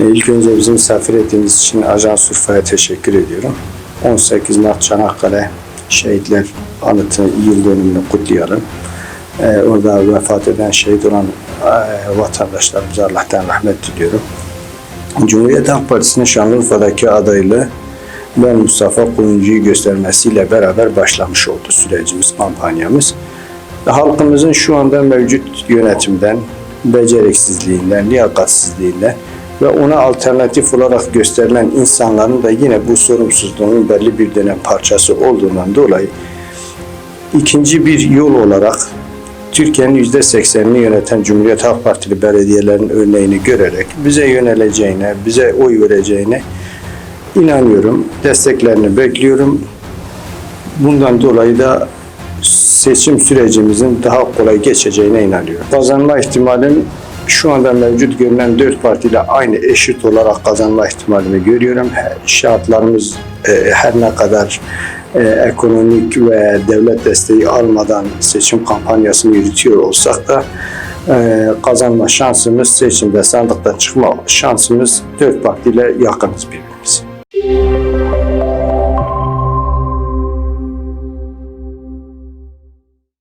E, İlk önce bizi misafir ettiğiniz için Ajans Urfa'ya teşekkür ediyorum. 18 Mart Çanakkale Şehitler Anıtı yıl dönümünü kutlayalım. E, orada vefat eden şehit olan e, vatandaşlarımıza Allah'tan rahmet diliyorum. Cumhuriyet Halk Partisi'nin Şanlıurfa'daki adaylığı ben Mustafa Koyuncu'yu göstermesiyle beraber başlamış oldu sürecimiz, kampanyamız. Halkımızın şu anda mevcut yönetimden, beceriksizliğinden, liyakatsizliğinden ve ona alternatif olarak gösterilen insanların da yine bu sorumsuzluğun belli bir dönem parçası olduğundan dolayı ikinci bir yol olarak Türkiye'nin yüzde seksenini yöneten Cumhuriyet Halk Partili belediyelerin örneğini görerek bize yöneleceğine, bize oy vereceğine inanıyorum. Desteklerini bekliyorum. Bundan dolayı da seçim sürecimizin daha kolay geçeceğine inanıyorum. Kazanma ihtimalim şu anda mevcut görünen dört partiyle aynı eşit olarak kazanma ihtimalini görüyorum. Şartlarımız e, her ne kadar e, ekonomik ve devlet desteği almadan seçim kampanyasını yürütüyor olsak da e, kazanma şansımız seçimde sandıktan çıkma şansımız dört partiyle yakınız birbirimize.